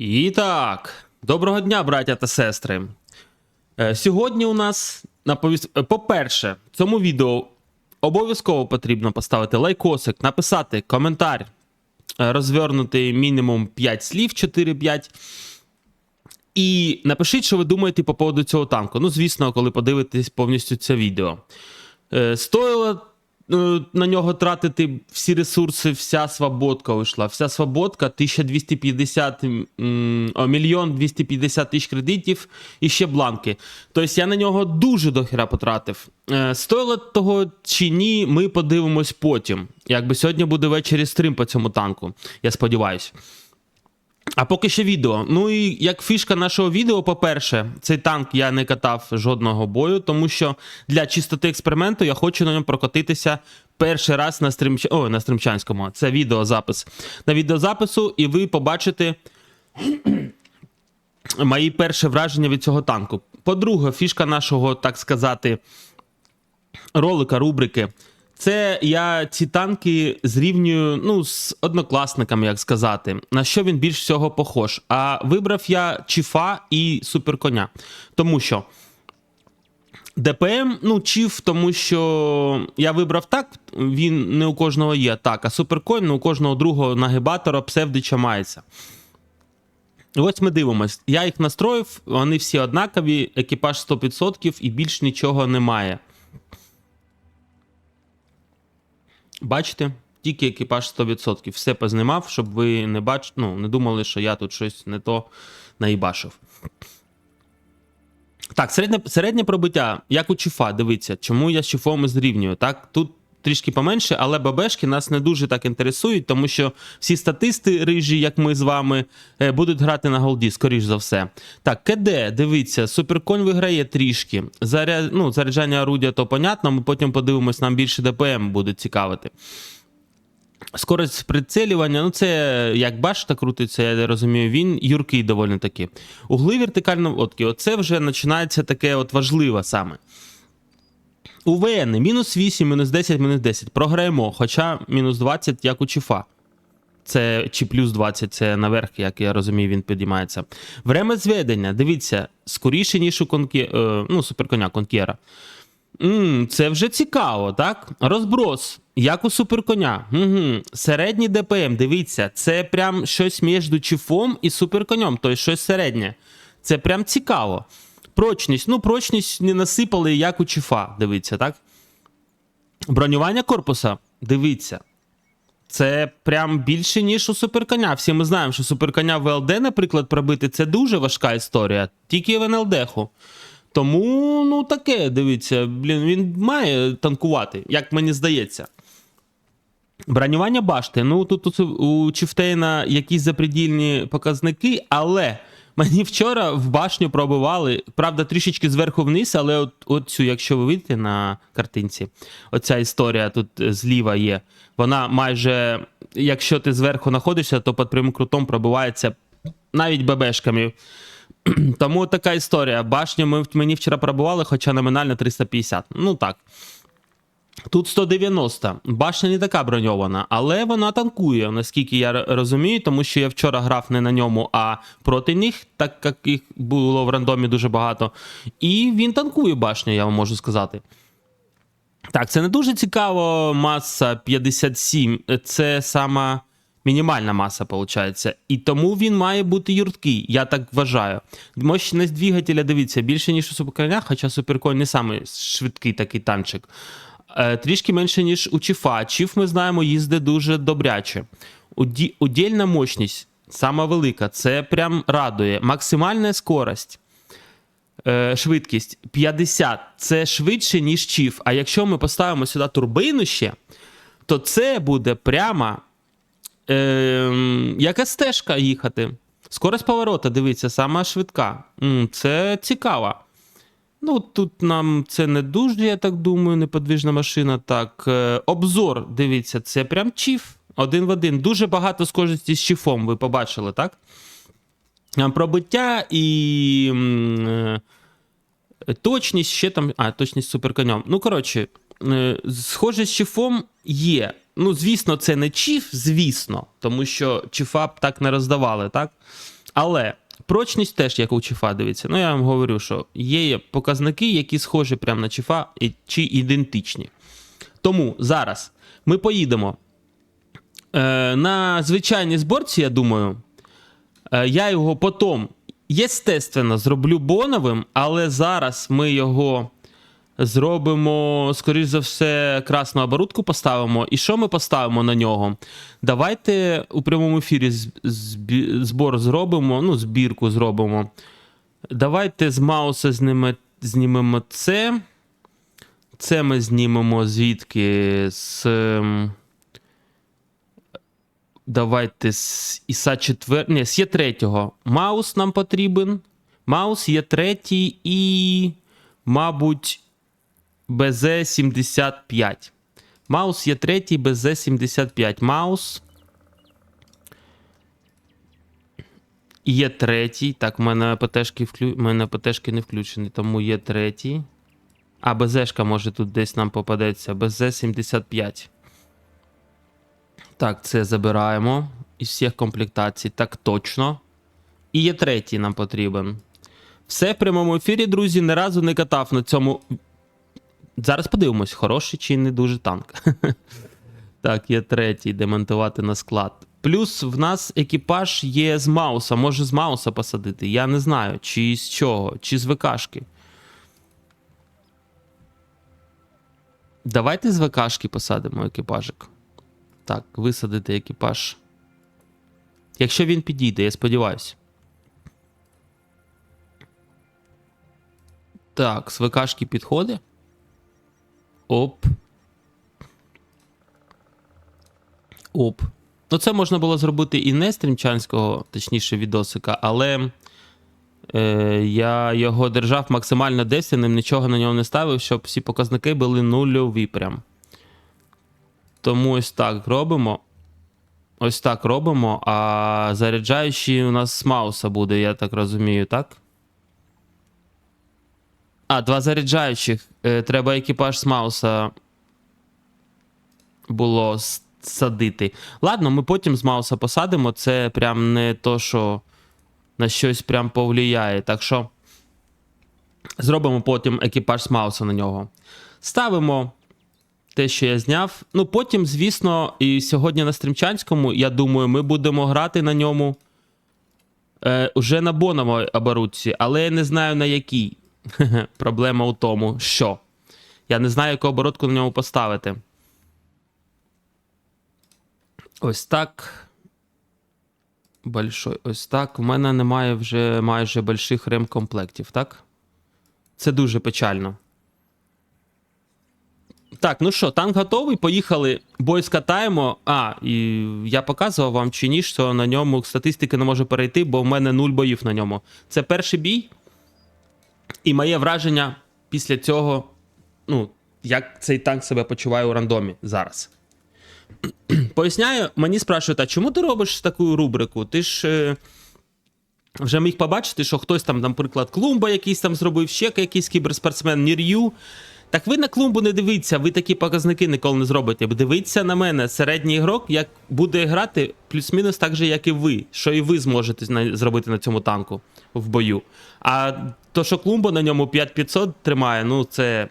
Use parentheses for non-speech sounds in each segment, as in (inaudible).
І так, доброго дня, браття та сестри. Е, Сьогодні у нас на повіс... е, По-перше, цьому відео обов'язково потрібно поставити лайкосик, написати коментар, е, розвернути мінімум 5 слів, 4-5. І напишіть, що ви думаєте по поводу цього танку. Ну, звісно, коли подивитесь повністю це відео. Стоїло на нього тратити всі ресурси, вся свободка вийшла. Вся свободка 1250 мільйон 250 тисяч кредитів і ще бланки. Тобто я на нього дуже дохера потратив. Е, Стоїло того чи ні, ми подивимось потім. Якби сьогодні буде ввечері стрім по цьому танку, я сподіваюся. А поки ще відео. Ну і як фішка нашого відео, по-перше, цей танк я не катав жодного бою, тому що для чистоти експерименту я хочу на ньому прокотитися перший раз на стрімч... Ой, на стрімчанському. Це відеозапис. На відеозапису, і ви побачите (clears throat) мої перші враження від цього танку. По-друге, фішка нашого, так сказати, ролика, рубрики. Це я ці танки зрівнюю ну, з однокласниками, як сказати, на що він більш всього похож. А вибрав я Чіфа і Суперконя. Тому що ДПМ, ну, Чіф, тому що я вибрав так, він не у кожного є так, а Суперконь ну, у кожного другого нагибатора псевдича мається. Ось ми дивимось. Я їх настроїв, вони всі однакові, екіпаж 100% і більш нічого немає. Бачите? Тільки екіпаж 100%. Все познімав, щоб ви не бач... ну, не думали, що я тут щось не то наїбашив. Так, середнє, середнє пробиття, як у Чіфа, дивіться, чому я з Чіфом зрівнюю. Так, тут трішки поменше, але ББшки нас не дуже так інтересують, тому що всі статисти рижі, як ми з вами, е, будуть грати на голді, скоріш за все. Так, КД, дивіться, суперконь виграє трішки. Заря... Ну, заряджання орудя, то понятно, ми потім подивимось, нам більше ДПМ буде цікавити. Скорость прицелювання, ну це як башта крутиться, я розумію, він юркий доволі таки. Угли вертикально отки, оце вже починається таке от важливе саме. УВН мінус 8, мінус 10, мінус 10. Програємо, хоча мінус 20, як у Чіфа. Це чи плюс 20, це наверх, як я розумію, він підіймається. Время зведення, дивіться, скоріше, ніж у конкі... е, ну, суперконя Конкєра. М, це вже цікаво, так? Розброс, як у суперконя. Угу. Середній ДПМ, дивіться, це прям щось між чифом і суперконем, тобто щось середнє. Це прям цікаво. Прочність, ну, прочність не насипали, як у чифа, дивіться, так? Бронювання корпуса, дивіться. Це прям більше, ніж у суперконя. Всі ми знаємо, що суперконя в ЛД, наприклад, пробити це дуже важка історія, тільки в НЛДху. Тому, ну таке, дивіться, блін, він має танкувати, як мені здається. Бронювання башти. Ну, тут у, Чифтейна якісь запредільні показники, але мені вчора в башню пробивали, правда, трішечки зверху вниз, але от, от цю, якщо ви видите на картинці, оця історія тут е, зліва є. Вона майже, якщо ти зверху знаходишся, то під прямим крутом пробивається навіть ББшками. (clears throat) Тому така історія. Башню ми, мені вчора пробували, хоча номінально 350. Ну так. Тут 190. Башня не така броньована, але вона танкує, наскільки я розумію, тому що я вчора грав не на ньому, а проти них, так як їх було в рандомі дуже багато. І він танкує башню, я вам можу сказати. Так, це не дуже цікаво. Маса 57. Це сама мінімальна маса, виходить. І тому він має бути юрткий, я так вважаю. Мощність двигателя, дивіться, більше, ніж у суперконя, хоча суперконь не самий швидкий такий танчик. Е, трішки менше, ніж у Чіфа. Чіф, ми знаємо, їздить дуже добряче. Удільна мощність, сама велика, це прям радує. Максимальна скорость. Е, швидкість 50 це швидше, ніж Чіф. А якщо ми поставимо сюди турбину ще, то це буде прямо е, як стежка їхати. Скорость поворота, дивіться, сама швидка. Це цікаво. Ну, тут нам це не дуже, я так думаю, неподвижна машина. Так, е, обзор, дивіться, це прям чіф. Один в один. Дуже багато схожості з чіфом, ви побачили, так? Пробиття і е, точність ще там. А, точність суперконем. Ну, коротше, е, схоже з чіфом є. Ну, звісно, це не чіф, звісно, тому що чіфа б так не роздавали, так? Але прочність теж як у чіфа, дивиться. Ну, я вам говорю, що є показники, які схожі прямо на ЧФА і- чи ідентичні. Тому зараз ми поїдемо е, на звичайній зборці, я думаю. Е, я його потім, естественно, зроблю боновим, але зараз ми його зробимо, скоріш за все, красну оборудку поставимо. І що ми поставимо на нього? Давайте у прямому ефірі збор зробимо, ну, збірку зробимо. Давайте з Мауса зніме, знімемо це. Це ми знімемо звідки з. ем, Давайте з ІСа 4. Ні, з є третього. Маус нам потрібен. Маус є третій і, мабуть, BZ75. Маус є третій, BZ75. Маус. Є третій. Так, в мене ПТшки, вклю... мене ПТшки не включені, тому є третій. А, БЗшка може тут десь нам попадеться. БЗ75. Так, це забираємо із всіх комплектацій. Так точно. І є третій нам потрібен. Все в прямому ефірі, друзі, ні разу не катав на цьому. Зараз подивимось, хороший чи не дуже танк. (laughs) Так, є третій, демонтувати на склад. Плюс в нас екіпаж є з Мауса. Може з Мауса посадити. Я не знаю, чи з чого, чи з ВКшки. Давайте з ВКшки посадимо екіпажик. Так, висадити екіпаж. Якщо він підійде, я сподіваюся. Так, з ВКшки підходить. Оп. Оп. Ну, це можна було зробити і не стрімчанського, точніше, відосика, але е, я його держав максимально десяним, нічого на нього не ставив, щоб всі показники були нульові прям. Тому ось так робимо. Ось так робимо. А заряджаючий у нас з Мауса буде, я так розумію, так? А, два заряджаючих. Е, треба екіпаж з Мауса було садити. Ладно, ми потім з Мауса посадимо. Це прям не то, що на щось прям повлияє. Так що зробимо потім екіпаж з Мауса на нього. Ставимо те, що я зняв. Ну, потім, звісно, і сьогодні на стрімчанському, я думаю, ми будемо грати на ньому е, уже на боновій оборудці, але я не знаю на якій. (laughs) Проблема у тому, що я не знаю, яку оборудку на ньому поставити. Ось так. Большой. Ось так. У мене немає вже майже больших ремкомплектів, так? Це дуже печально. Так, ну що, танк готовий. Поїхали. Бой скатаємо. А, і я показував вам чи ні, що на ньому статистики не може перейти, бо в мене нуль боїв на ньому. Це перший бій. І моє враження після цього, ну, як цей танк себе почуває у рандомі зараз. (clears throat) Поясняю, мені спрашують, а чому ти робиш таку рубрику? Ти ж е, вже міг побачити, що хтось там, наприклад, клумба якийсь там зробив, ще якийсь кіберспортсмен, Нір'ю. Так ви на клумбу не дивіться, ви такі показники ніколи не зробите. Дивіться на мене, середній ігрок, як буде грати, плюс-мінус так же, як і ви. Що і ви зможете зробити на цьому танку в бою. А то, що клумба на ньому 5500 тримає, ну це.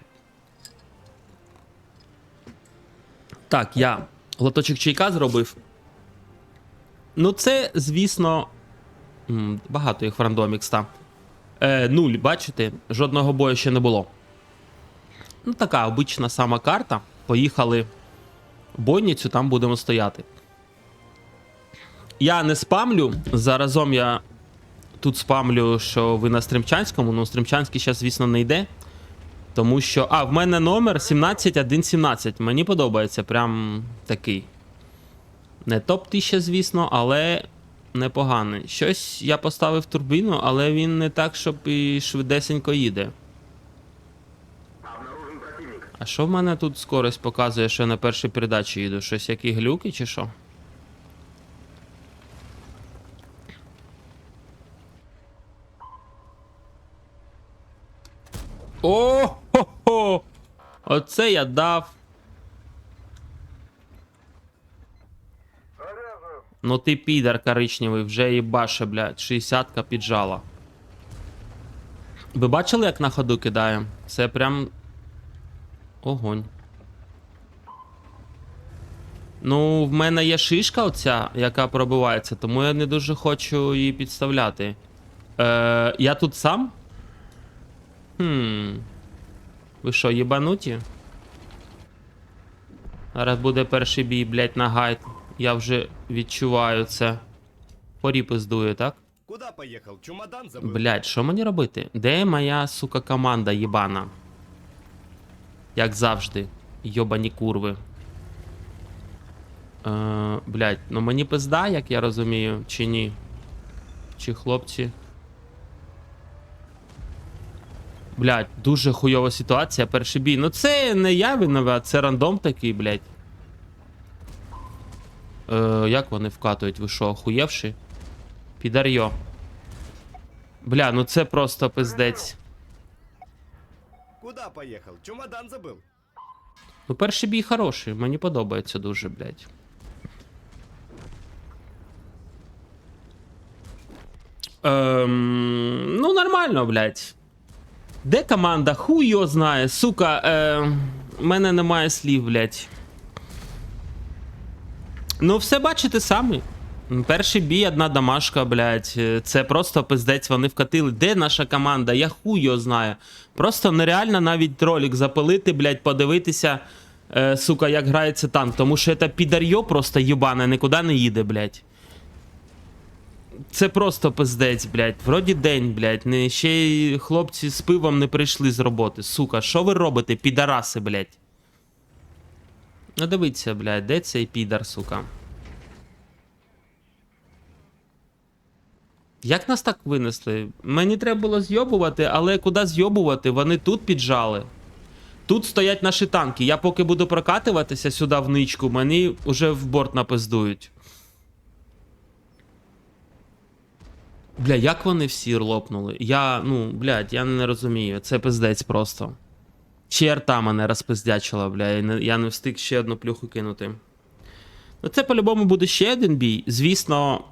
Так, я глоточок чайка зробив. Ну, це, звісно. Багато їх в рандомікс там. Е, нуль, бачите? Жодного бою ще не було. Ну, така обична сама карта. Поїхали в бойницю, там будемо стояти. Я не спамлю. Заразом я тут спамлю, що ви на Стримчанському. Ну, Стримчанський зараз, звісно, не йде. Тому що. А, в мене номер 17117. Мені подобається. Прям такий. Не топ-1000, звісно, але непоганий. Щось я поставив турбіну, але він не так, щоб і швидесенько їде. А що в мене тут скорость показує, що я на першій передачі їду? Щось які глюки чи що? О! Хо-хо! Оце я дав. Ну ти підар коричневий, вже їбаше, блядь, 60-ка піджала. Ви бачили, як на ходу кидає? Це прям. Огонь. Ну, в мене є шишка оця, яка пробивається, тому я не дуже хочу її підставляти. Е, я тут сам? Хм. Ви що, єбануті? Зараз буде перший бій, блять, на гайд. Я вже відчуваю це. Порі пиздує, так? Куда поехал? Чемодан забыл? Блять, що мені робити? Де моя, сука, команда єбана? Як завжди. Йобані курви. Е, блять, ну мені пизда, як я розумію, чи ні? Чи хлопці? Блять, дуже хуйова ситуація, перший бій. Ну це не я виноват, це рандом такий, блять. Е, як вони вкатують? Ви що, охуєвши? Підарйо. Бля, ну це просто пиздець. Куда поехал? Чемодан забыл? Ну, перший бій хороший, мені подобається дуже, блядь. Ем, ну, нормально, блядь. Де команда? Хуй його знає, сука. Е, мене немає слів, блядь. Ну, все бачите самі. Перший бій, одна домашка, блядь. Е, Це просто пиздець, вони вкатили. Де наша команда? Я хуй його знаю. Просто нереально навіть ролик запилити, блядь, подивитися, е, сука, як грається танк. Тому що це підарйо просто їбане, нікуди не їде, блядь. Це просто пиздець, блядь. Вроді день, блядь. Не, ще й хлопці з пивом не прийшли з роботи. Сука, що ви робите, підараси, блядь? Ну дивіться, блядь, де цей підар, сука? Як нас так винесли? Мені треба було зйобувати, але куди зйобувати? Вони тут піджали. Тут стоять наші танки. Я поки буду прокатуватися сюди в ничку, мені вже в борт напиздують. Бля, як вони всі лопнули? Я, ну, блядь, я не розумію. Це пиздець просто. Черта мене розпиздячила, бля, я не, я не встиг ще одну плюху кинути. Ну, це по-любому буде ще один бій. Звісно,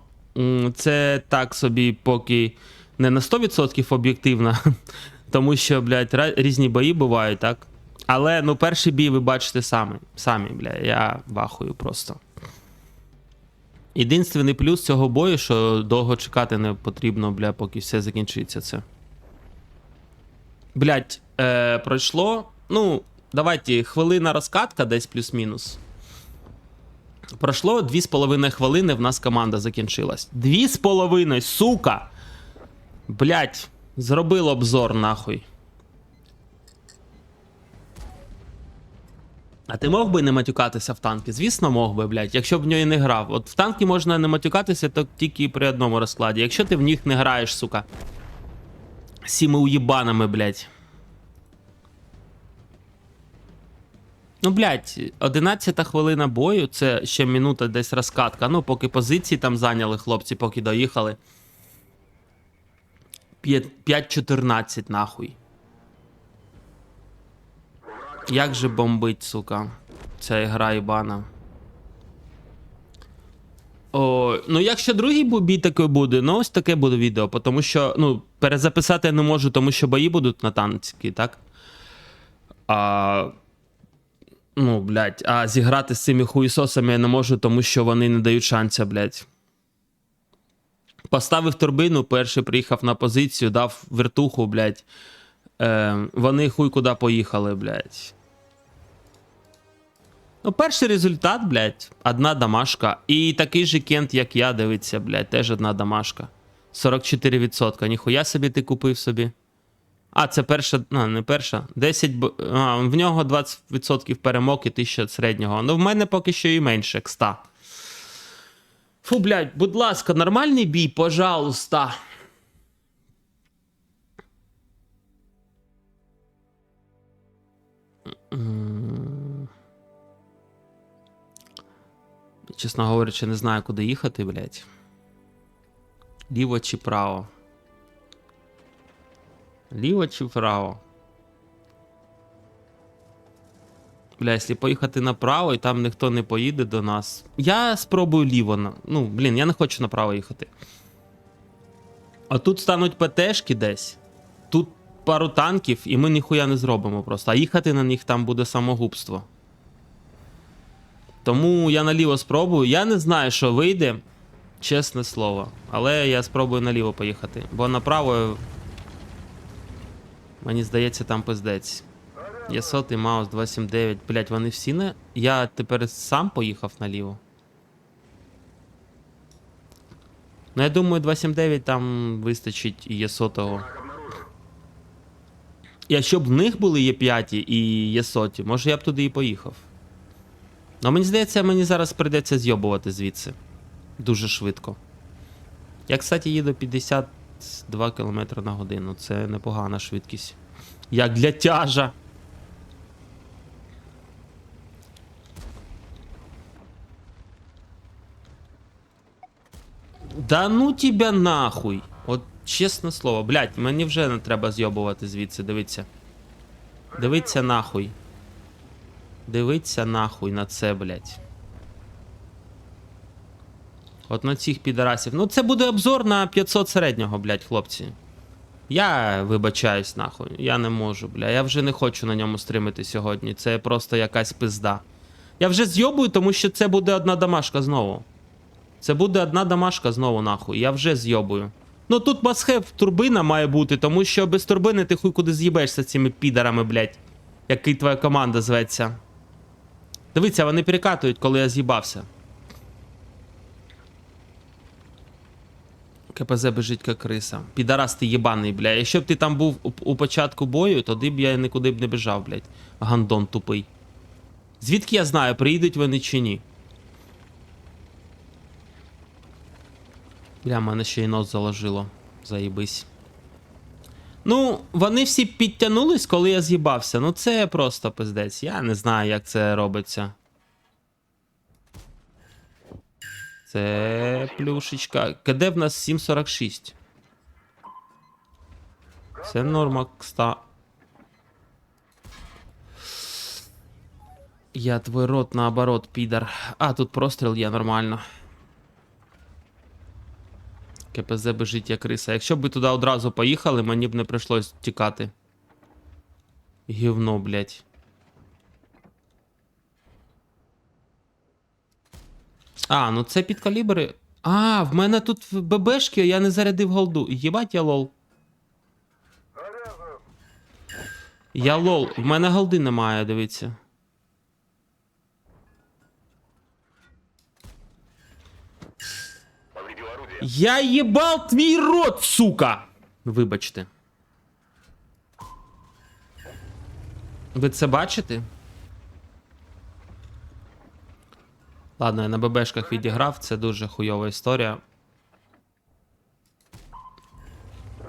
це так собі поки не на 100% об'єктивно, (laughs) тому що, блядь, різні бої бувають, так? Але ну, перший бій ви бачите самі, самі, бля, я вахую просто. Єдинственний плюс цього бою, що довго чекати не потрібно, бля, поки все закінчиться це. Блять, е, пройшло. Ну, давайте, хвилина розкатка десь плюс-мінус. Пройшло 2,5 хвилини, в нас команда закінчилась. 2,5, сука! Блять, зробив обзор нахуй. А ти мог би не матюкатися в танки? Звісно, мог би, блядь, якщо б в нього не грав. От в танки можна не матюкатися, то тільки при одному розкладі. Якщо ти в них не граєш, сука. Сіми уєбанами, блядь. Ну, блядь, 11 хвилина бою, це ще минута десь розкатка. Ну, поки позиції там зайняли хлопці, поки доїхали. 5-14 нахуй. Як же бомбить, сука, ця гра ібана. О, ну якщо другий бій такий буде, ну ось таке буде відео, тому що, ну, перезаписати я не можу, тому що бої будуть на танці, так? А, ну, блядь, а зіграти з цими хуїсосами я не можу, тому що вони не дають шанса, блядь. Поставив турбину, перший приїхав на позицію, дав вертуху, блядь. Е, вони хуй куди поїхали, блядь. Ну, перший результат, блядь, одна домашка. І такий же кент, як я, дивиться, блядь, теж одна домашка. 44%. Ніхуя собі ти купив собі. А, це перша, а, не перша. 10, а, в нього 20% перемог і 1000 середнього. Ну, в мене поки що і менше, к 100. Фу, блядь, будь ласка, нормальний бій, пожалуйста. Чесно говорячи, не знаю, куди їхати, блядь. Ліво чи право? Ліво чи право? Бля, якщо поїхати направо і там ніхто не поїде до нас. Я спробую ліво. Ну, блін, я не хочу направо їхати. А тут стануть ПТшки десь. Тут пару танків, і ми ніхуя не зробимо просто. А їхати на них там буде самогубство. Тому я наліво спробую. Я не знаю, що вийде, чесне слово. Але я спробую наліво поїхати. Бо направо. Мені здається, там пиздець. Є сотий Маус 279. Блять, вони всі не. Я тепер сам поїхав наліво. Ну, я думаю, 279 там вистачить і є сотого. І а щоб в них були є 5 і є соті, може я б туди і поїхав. Ну, мені здається, мені зараз прийдеться зйобувати звідси. Дуже швидко. Я, кстати, їду 52 км на годину. Це непогана швидкість. Як для тяжа. Да ну тебя нахуй. От чесне слово, блядь, мені вже не треба зйобувати звідси, дивіться. Дивіться нахуй. Дивіться нахуй на це, блядь. От на цих підарасів. Ну, це буде обзор на 500 середнього, блядь, хлопці. Я вибачаюсь, нахуй. Я не можу, бля. Я вже не хочу на ньому стримити сьогодні. Це просто якась пизда. Я вже зйобую, тому що це буде одна домашка знову. Це буде одна домашка знову, нахуй. Я вже зйобую. Ну тут масхев турбина має бути, тому що без турбини ти хуй куди з'їбешся цими підарами, блядь. Який твоя команда зветься. Дивіться, вони перекатують, коли я з'їбався. КПЗ бежить як криса. Підарас ти єбаний, бля. Якщо б ти там був у, у початку бою, тоді б я нікуди б не біжав, блядь. Гандон тупий. Звідки я знаю, приїдуть вони чи ні? Бля, мене ще й нос заложило. Заїбись. Ну, вони всі підтягнулись, коли я з'їбався. Ну, це просто пиздець. Я не знаю, як це робиться. Це плюшечка. КД в нас 7.46. Це норма, кста. Я твой рот наоборот, підар. А, тут простріл є нормально. КПЗ бежить як криса. Якщо б ви туди одразу поїхали, мені б не прийшлось тікати. Гівно, блять. А, ну це під калібри. А, в мене тут в ББшки, я не зарядив голду. Єбать я лол. Я лол. В мене голди немає, дивіться. Я їбал твій рот, сука! Вибачте. Ви це бачите? Ладно, я на ББшках відіграв, це дуже хуйова історія.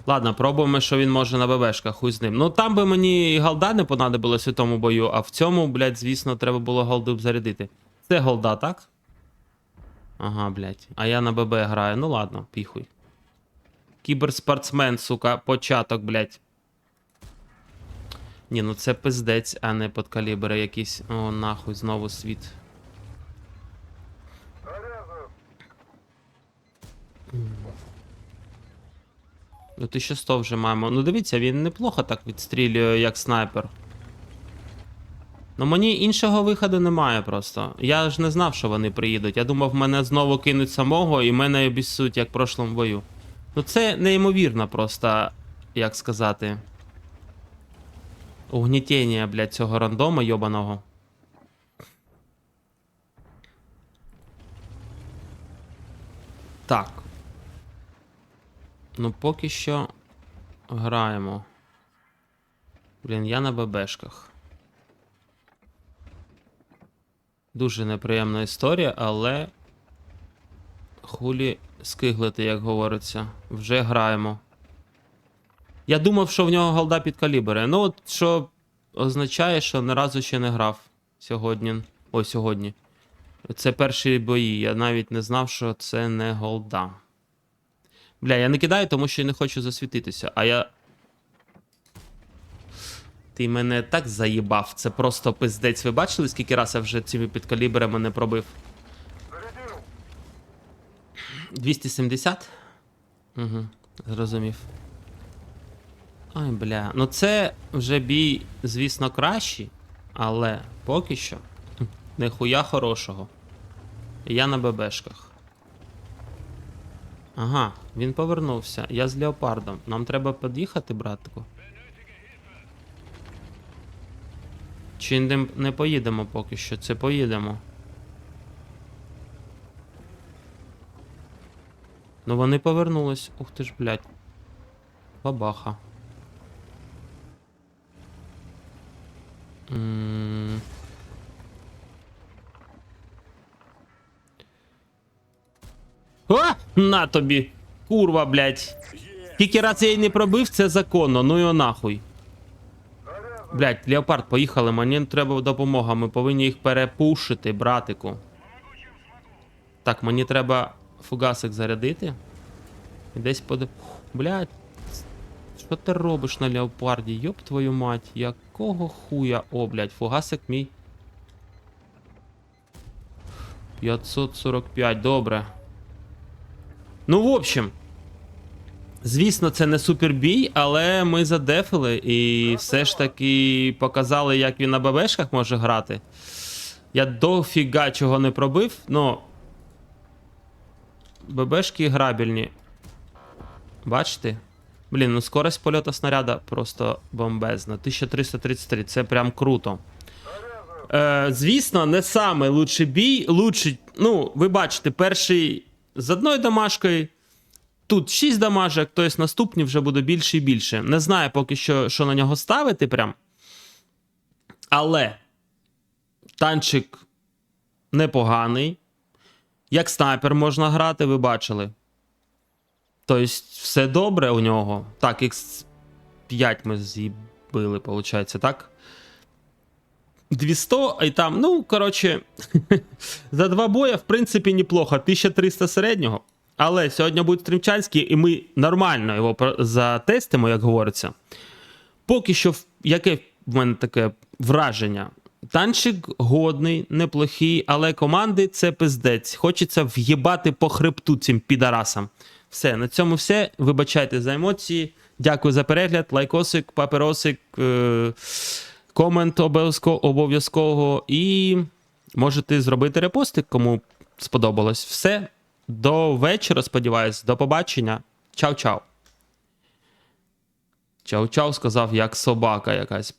Ладно, пробуємо, що він може на ББшках, хуй з ним. Ну там би мені і голда не понадобилось у тому бою, а в цьому, блядь, звісно, треба було голду б зарядити. Це голда, так? Ага, блядь. А я на ББ граю. Ну ладно, піхуй. Кіберспортсмен, сука, початок, блядь. Ні, ну це пиздець, а не подкалібри якісь. О, нахуй, знову світ. Ну, 1100 вже маємо. Ну, дивіться, він неплохо так відстрілює, як снайпер. Ну мені іншого виходу немає просто. Я ж не знав, що вони приїдуть. Я думав, мене знову кинуть самого і мене обіссуть, як в прошлому бою. Ну це неймовірно просто, як сказати. Угнітіння, блядь, цього рандома йобаного. Так. Ну, поки що граємо. Блін, я на ББшках. Дуже неприємна історія, але. Хулі скиглити, як говориться. Вже граємо. Я думав, що в нього голда під калібри. Ну, от що означає, що ні разу ще не грав сьогодні. Ой, сьогодні. Це перші бої. Я навіть не знав, що це не голда. Бля, я не кидаю, тому що я не хочу засвітитися. А я. Ти мене так заїбав. Це просто пиздець. Ви бачили, скільки раз я вже цими підкалібрами не пробив? 270? Угу, зрозумів. Ай, бля. Ну це вже бій, звісно, кращий, але поки що хм, ніхуя хорошого. Я на ББшках. Ага, він повернувся. Я з леопардом. Нам треба під'їхати, братику. Чи не, поїдемо поки що? Це поїдемо. Ну вони повернулись. Ух ти ж, блядь. Бабаха. М. А! На тобі! Курва, блядь. Скільки раз я її не пробив, це законно, ну його нахуй. Блядь, Леопард, поїхали, мені треба допомога. Ми повинні їх перепушити, братику. Так, мені треба фугасик зарядити. І десь под... Блядь. Що ти робиш на леопарді? Йоп твою мать, якого хуя? О, блядь, фугасик мій. 545, добре. Ну, в общем. Звісно, це не супербій, але ми задефили і все ж таки показали, як він на ББшках може грати. Я дофіга чого не пробив, но. ББшки грабельні. Бачите? Блін, ну скорость польоту снаряда просто бомбезна. 1333, це прям круто. Е, звісно, не самий лучший бій. Лучший, ну, ви бачите, перший з одною домашкою. Тут 6 дамажок, тобто наступні вже буде більше і більше. Не знаю поки що, що на нього ставити прям. Але танчик непоганий. Як снайпер можна грати, ви бачили. Тобто, все добре у нього. Так, X5 ми з'їбили, виходить, так? 200, і там, ну, коротше, (laughs) за два боя, в принципі, неплохо. 1300 середнього. Але сьогодні буде Стрімчанський, і ми нормально його затестимо, як говориться. Поки що, яке в мене таке враження? Танчик годний, неплохий, але команди це пиздець. Хочеться в'єбати по хребту цим підарасам. Все, на цьому все. Вибачайте за емоції. Дякую за перегляд. Лайкосик, паперосик, е- комент обов'язково. І можете зробити репостик, кому сподобалось. Все. До вечора, сподіваюсь. До побачення. Чао-чао. Чао-чао, сказав, як собака якась.